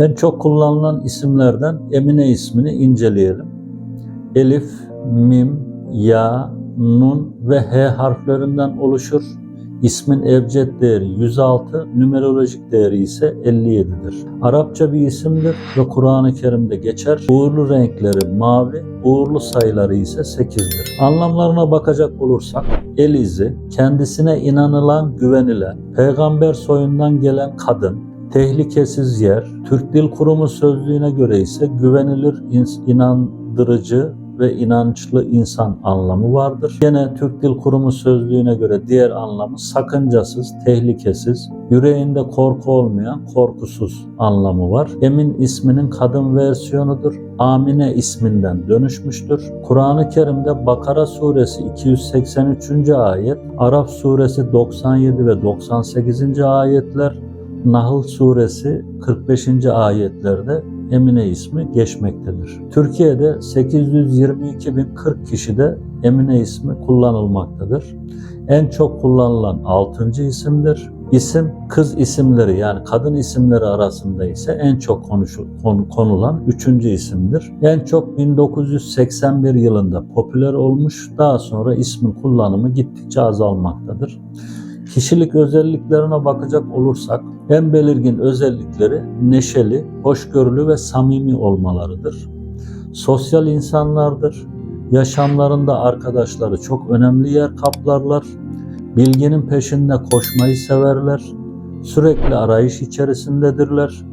En çok kullanılan isimlerden Emine ismini inceleyelim. Elif, Mim, Ya, Nun ve H harflerinden oluşur. İsmin ebced değeri 106, numerolojik değeri ise 57'dir. Arapça bir isimdir ve Kur'an-ı Kerim'de geçer. Uğurlu renkleri mavi, uğurlu sayıları ise 8'dir. Anlamlarına bakacak olursak, el izi, kendisine inanılan, güvenilen, peygamber soyundan gelen kadın, tehlikesiz yer, Türk Dil Kurumu sözlüğüne göre ise güvenilir, inandırıcı ve inançlı insan anlamı vardır. Yine Türk Dil Kurumu sözlüğüne göre diğer anlamı sakıncasız, tehlikesiz, yüreğinde korku olmayan, korkusuz anlamı var. Emin isminin kadın versiyonudur. Amine isminden dönüşmüştür. Kur'an-ı Kerim'de Bakara suresi 283. ayet, Araf suresi 97 ve 98. ayetler, Nahl suresi 45. ayetlerde Emine ismi geçmektedir. Türkiye'de 822.040 kişide Emine ismi kullanılmaktadır. En çok kullanılan 6. isimdir. İsim kız isimleri yani kadın isimleri arasında ise en çok konuşu, konu- konulan 3. isimdir. En çok 1981 yılında popüler olmuş daha sonra ismin kullanımı gittikçe azalmaktadır. Kişilik özelliklerine bakacak olursak en belirgin özellikleri neşeli, hoşgörülü ve samimi olmalarıdır. Sosyal insanlardır. Yaşamlarında arkadaşları çok önemli yer kaplarlar. Bilginin peşinde koşmayı severler. Sürekli arayış içerisindedirler.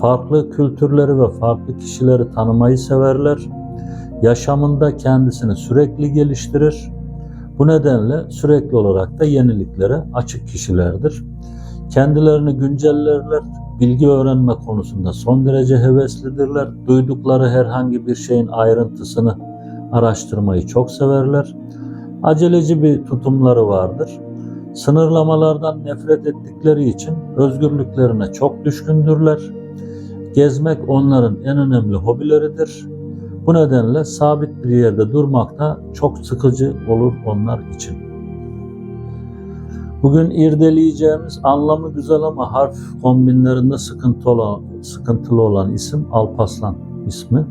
Farklı kültürleri ve farklı kişileri tanımayı severler. Yaşamında kendisini sürekli geliştirir. Bu nedenle sürekli olarak da yeniliklere açık kişilerdir. Kendilerini güncellerler, bilgi öğrenme konusunda son derece heveslidirler. Duydukları herhangi bir şeyin ayrıntısını araştırmayı çok severler. Aceleci bir tutumları vardır. Sınırlamalardan nefret ettikleri için özgürlüklerine çok düşkündürler. Gezmek onların en önemli hobileridir. Bu nedenle sabit bir yerde durmak da çok sıkıcı olur onlar için. Bugün irdeleyeceğimiz anlamı güzel ama harf kombinlerinde sıkıntı olan, sıkıntılı olan isim Alpaslan ismi.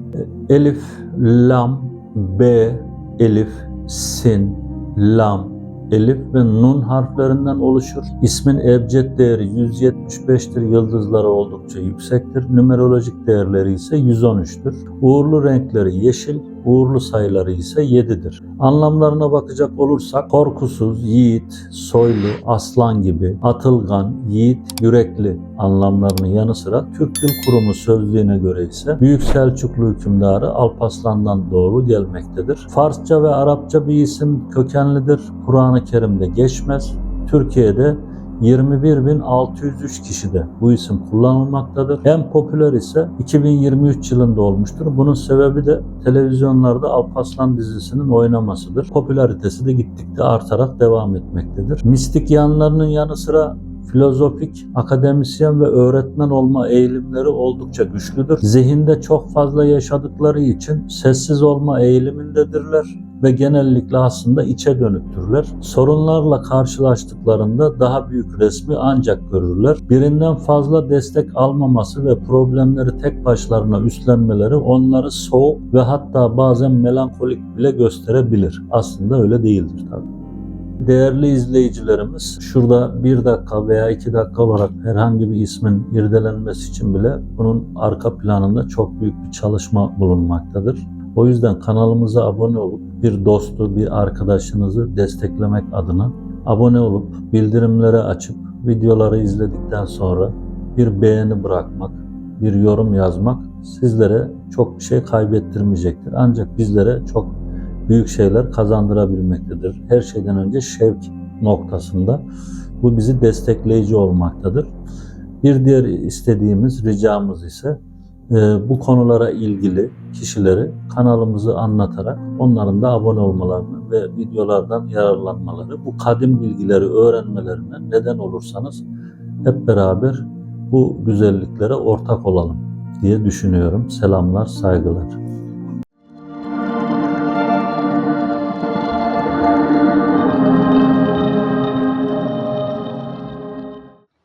Elif, Lam, B, Elif, Sin, Lam, Elif ve Nun harflerinden oluşur. İsmin ebced değeri 175'tir. Yıldızları oldukça yüksektir. Numerolojik değerleri ise 113'tür. Uğurlu renkleri yeşil, uğurlu sayıları ise 7'dir. Anlamlarına bakacak olursak korkusuz, yiğit, soylu, aslan gibi, atılgan, yiğit, yürekli anlamlarının yanı sıra Türk Dil Kurumu sözlüğüne göre ise Büyük Selçuklu hükümdarı Alparslan'dan doğru gelmektedir. Farsça ve Arapça bir isim kökenlidir. Kur'an-ı Kerim'de geçmez. Türkiye'de 21.603 kişide bu isim kullanılmaktadır. En popüler ise 2023 yılında olmuştur. Bunun sebebi de televizyonlarda Alparslan dizisinin oynamasıdır. Popülaritesi de gittikçe artarak devam etmektedir. Mistik yanlarının yanı sıra filozofik, akademisyen ve öğretmen olma eğilimleri oldukça güçlüdür. Zihinde çok fazla yaşadıkları için sessiz olma eğilimindedirler ve genellikle aslında içe dönüktürler. Sorunlarla karşılaştıklarında daha büyük resmi ancak görürler. Birinden fazla destek almaması ve problemleri tek başlarına üstlenmeleri onları soğuk ve hatta bazen melankolik bile gösterebilir. Aslında öyle değildir tabii. Değerli izleyicilerimiz, şurada bir dakika veya iki dakika olarak herhangi bir ismin irdelenmesi için bile bunun arka planında çok büyük bir çalışma bulunmaktadır. O yüzden kanalımıza abone olup bir dostu, bir arkadaşınızı desteklemek adına abone olup bildirimleri açıp videoları izledikten sonra bir beğeni bırakmak, bir yorum yazmak sizlere çok bir şey kaybettirmeyecektir. Ancak bizlere çok büyük şeyler kazandırabilmektedir. Her şeyden önce şevk noktasında bu bizi destekleyici olmaktadır. Bir diğer istediğimiz, ricamız ise bu konulara ilgili kişileri kanalımızı anlatarak onların da abone olmalarını ve videolardan yararlanmaları, bu kadim bilgileri öğrenmelerine neden olursanız hep beraber bu güzelliklere ortak olalım diye düşünüyorum. Selamlar, saygılar.